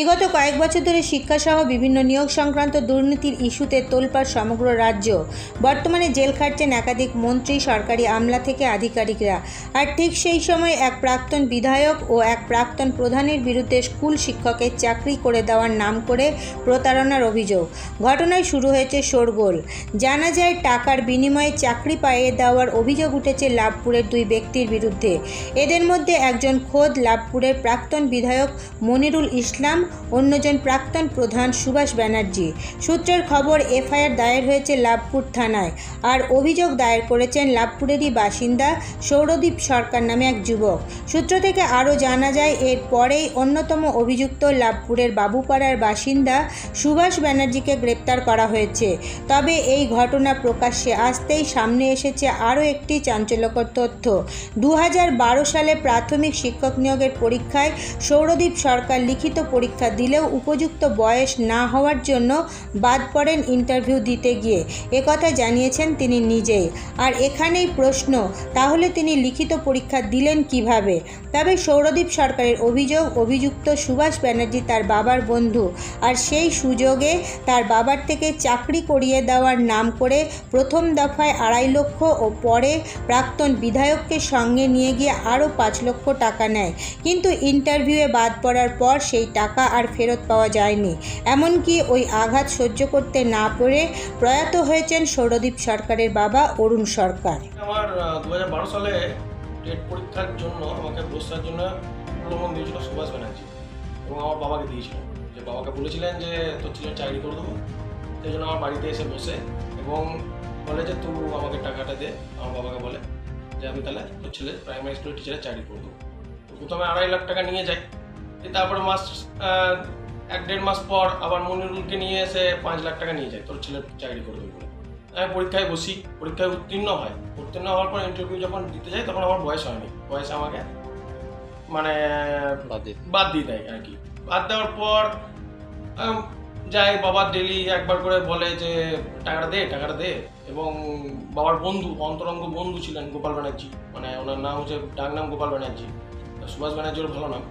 বিগত কয়েক বছর ধরে শিক্ষাসহ বিভিন্ন নিয়োগ সংক্রান্ত দুর্নীতির ইস্যুতে তোলপাড় সমগ্র রাজ্য। বর্তমানে জেল খাটছেন একাধিক মন্ত্রী, সরকারি আমলা থেকে আধিকারিকরা। আর ঠিক সেই সময় এক প্রাক্তন বিধায়ক ও এক প্রাক্তন প্রধানের বিরুদ্ধে স্কুল শিক্ষকের চাকরি করে দেওয়ার নাম করে প্রতারণার অভিযোগ। ঘটনায় শুরু হয়েছে শোরগোল। জানা যায়, টাকার বিনিময়ে চাকরি পাইয়ে দেওয়ার অভিযোগ উঠেছে লাভপুরের দুই ব্যক্তির বিরুদ্ধে। এদের মধ্যে একজন খোদ লাভপুরের প্রাক্তন বিধায়ক মনিরুল ইসলাম অন্যজন প্রাক্তন প্রধান সুভাষ ব্যানার্জি। সূত্রের খবর, এফআইআর দায়ের হয়েছে লাভপুর থানায়। আর অভিযোগ দায়ের করেছেন লাভপুরেরই বাসিন্দা সৌরদীপ সরকার নামে এক যুবক। সূত্র থেকে আরও জানা যায়, এর পরেই অন্যতম অভিযুক্ত লাভপুরের বাবুপাড়ার বাসিন্দা সুভাষ ব্যানার্জিকে গ্রেপ্তার করা হয়েছে। তবে এই ঘটনা প্রকাশ্যে আসতেই সামনে এসেছে আরও একটি চাঞ্চল্যকর তথ্য। দু হাজার বারো সালে প্রাথমিক শিক্ষক নিয়োগের পরীক্ষায় সৌরদীপ সরকার লিখিত পরীক্ষা দিলেও উপযুক্ত বয়স না হওয়ার জন্য বাদ পড়েন ইন্টারভিউ দিতে গিয়ে। একথা জানিয়েছেন তিনি নিজেই। আর এখানেই প্রশ্ন, তাহলে তিনি লিখিত পরীক্ষা দিলেন কীভাবে? তবে সৌরদীপ সরকারের অভিযোগ, অভিযুক্ত সুভাষ ব্যানার্জি তার বাবার বন্ধু। আর সেই সুযোগে তার বাবার থেকে চাকরি করিয়ে দেওয়ার নাম করে প্রথম দফায় আড়াই লক্ষ ও পরে প্রাক্তন বিধায়ককে সঙ্গে নিয়ে গিয়ে আরও পাঁচ লক্ষ টাকা নেয়। কিন্তু ইন্টারভিউয়ে বাদ পড়ার পর সেই টাকা আর ফেরত পাওয়া যায়নি। এমনকি ওই আঘাত সহ্য করতে না পেরে প্রয়াত হয়েছেন সৌরদীপ সরকারের বাবা অরুণ সরকার। আমার দু হাজার বারো সালে টেট পরীক্ষার জন্য, আমাকে বসার জন্য প্রলোভন দিয়েছিল সুভাষ ব্যানার্জি। এবং আমার বাবাকে দিয়েছিল যে বাবাকে বলেছিলেন যে, তোর ছেলের চাকরি করে দেবো। সেই জন্য আমার বাড়িতে এসে বসে এবং বলে যে, তুই আমাকে টাকাটা দে। আমার বাবাকে বলে যে, আমি তাহলে তোর ছেলে প্রাইমারি স্কুলের টিচারের চাকরি করে দেবো। প্রথমে আড়াই লাখ টাকা নিয়ে যাই। দিয়ে তারপরে মাস এক দেড় মাস পর আবার মনিরুলকে নিয়ে এসে পাঁচ লাখ টাকা নিয়ে যায় তোর ছেলের চাকরি করে দেবো আমি পরীক্ষায় বসি পরীক্ষায় উত্তীর্ণ হয়। উত্তীর্ণ হওয়ার পর ইন্টারভিউ যখন দিতে যাই তখন আমার বয়স হয়নি। বয়স আমাকে মানে বাদ দিয়ে দেয়। আর কি। বাদ দেওয়ার পর যাই বাবা ডেলি একবার করে বলে যে টাকাটা দে টাকাটা দে। এবং বাবার বন্ধু অন্তরঙ্গ বন্ধু ছিলেন গোপাল ব্যানার্জি। মানে ওনার নাম হচ্ছে ডাক নাম গোপাল ব্যানার্জি। সুভাষ ব্যানার্জির ভালো নাম।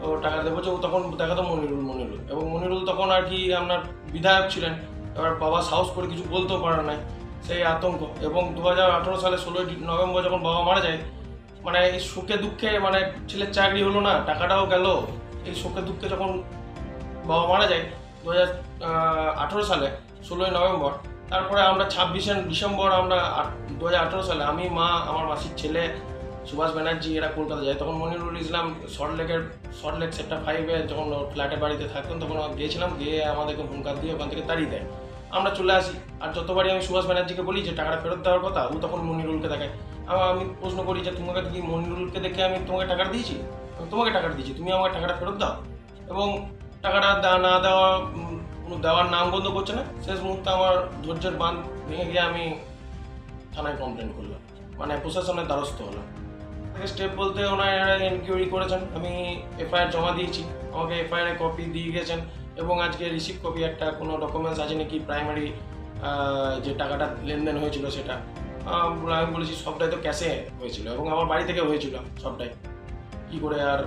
তো টাকা দেবো যে ও তখন দেখাতো মনিরুল মনিরুল। এবং মনিরুল তখন আর কি আপনার বিধায়ক ছিলেন। এবার বাবা সাহস করে কিছু বলতেও পারে নাই। সেই আতঙ্ক। এবং দু হাজার আঠেরো সালে ষোলোই নভেম্বর যখন বাবা মারা যায় মানে এই সুখে দুঃখে মানে ছেলের চাকরি হলো না, টাকাটাও গেল। এই সুখে দুঃখে যখন বাবা মারা যায় দু হাজার আঠেরো সালে, ষোলোই নভেম্বর, তারপরে আমরা ছাব্বিশে ডিসেম্বর আমরা দু হাজার আঠেরো সালে আমি, মা, আমার মাসির ছেলে সুভাষ ব্যানার্জি এরা কলকাতা যায়। তখন মনিরুল ইসলাম সল্টলেকের সল্টলেক সেক্টর ফাইভে যখন ফ্ল্যাটের বাড়িতে থাকতেন, তখন গিয়েছিলাম, গিয়ে আমাদেরকে হুঙ্কার দিয়ে ওখান থেকে তাড়িয়ে দেয়। আমরা চলে আসি। আর যতবারই আমি সুভাষ ব্যানার্জিকে বলি যে, টাকাটা ফেরত দেওয়ার কথা, ও তখন মনিরুলকে দেখায়। আমি প্রশ্ন করি যে, তোমাকে কি মনিরুলকে দেখে আমি তোমাকে টাকাটা দিয়েছি? তোমাকে টাকাটা দিয়েছি। তুমি আমাকে টাকাটা ফেরত দাও। এবং টাকাটা না দেওয়া কোনো দেওয়ার নাম বন্ধ করছে না। শেষ মুহূর্তে আমার ধৈর্যের বাঁধ ভেঙে গিয়ে আমি থানায় কমপ্লেন করলাম। মানে প্রশাসনের দ্বারস্থ হলাম। স্টেপ বলতে ওনারা এনকোয়ারি করেছেন, আমি এফআইআর জমা দিয়েছি, আমাকে এফআইআর কপি দিয়ে গেছেন এবং আজকে রিসিভ কপি একটা কোনো ডকুমেন্টস আছে নাকি প্রাইমারি যে টাকাটা লেনদেন হয়েছিল সেটা। আমি বলেছি সবটাই তো ক্যাশে হয়েছিল এবং আমার বাড়ি থেকে হয়েছিল সবটাই। কি করে আর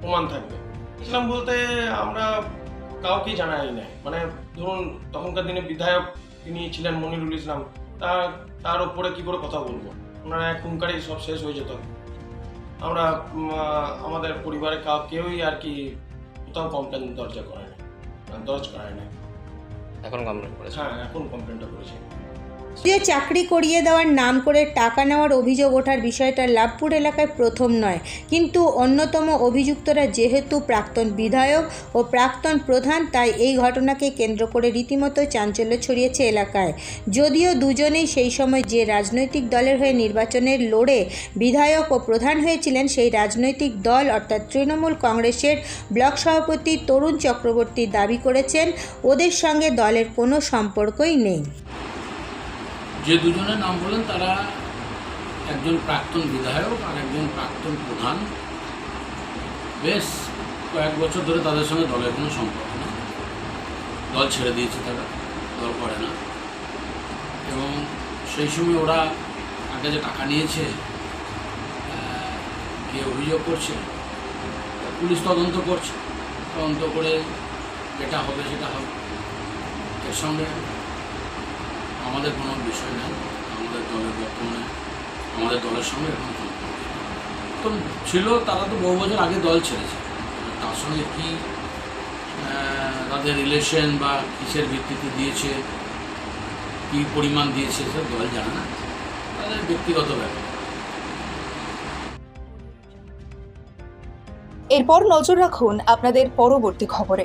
প্রমাণ থাকবে? ইসলাম বলতে আমরা কাউকেই জানাই নাই। মানে ধরুন তখনকার দিনে বিধায়ক তিনি ছিলেন মনিরুল ইসলাম তার তার উপরে কি করে কথা বলব? ওনারা এক হুঙ্কারেই সব শেষ হয়ে যেত। আমরা আমাদের পরিবারের কাউ কেউই আর কি কোথাও কমপ্লেন দরজা করে না দরজ করায় না এখন কমপ্লেন করেছে? হ্যাঁ এখন কমপ্লেনটা করেছি। যে চাকরি করিয়ে দেওয়ার নাম করে টাকা নেওয়ার অভিযোগ ওঠার বিষয়টা লাভপুর এলাকায় প্রথম নয়। কিন্তু অন্যতম অভিযুক্তরা যেহেতু প্রাক্তন বিধায়ক ও প্রাক্তন প্রধান, তাই এই ঘটনাকে কেন্দ্র করে রীতিমতো চাঞ্চল্য ছড়িয়েছে এলাকায়। যদিও দুজনেই সেই সময় যে রাজনৈতিক দলের হয়ে নির্বাচনের লড়ে বিধায়ক ও প্রধান হয়েছিলেন, সেই রাজনৈতিক দল, অর্থাৎ তৃণমূল কংগ্রেসের ব্লক সভাপতি তরুণ চক্রবর্তী দাবি করেছেন, ওদের সঙ্গে দলের কোনো সম্পর্কই নেই। যে দুজনের নাম বললেন, তারা একজন প্রাক্তন বিধায়ক আর একজন প্রাক্তন প্রধান। বেশ, কয়েক বছর ধরে তাদের সঙ্গে দলের কোনো সম্পর্ক নেই। দল ছেড়ে দিয়েছে তারা, দল করে না। এবং সেই সময় ওরা আগে যে টাকা নিয়েছে কে অভিযোগ করছে, পুলিশ তদন্ত করছে। তদন্ত করে যেটা হবে সেটা হবে। এর সঙ্গে আমাদের কোনো বিষয় নেই। আমাদের দলের বর্তমানে আমাদের দলের সঙ্গে এখন তো ছিল তারা তো বহু বছর আগে দল ছেড়েছে। তার সঙ্গে কি তাদের রিলেশন বা কিসের ভিত্তিতে দিয়েছে কী পরিমাণ দিয়েছে সব দল জানে না। তাদের ব্যক্তিগত ব্যাপার। এরপর নজর রাখুন আপনাদের পরবর্তী খবরে।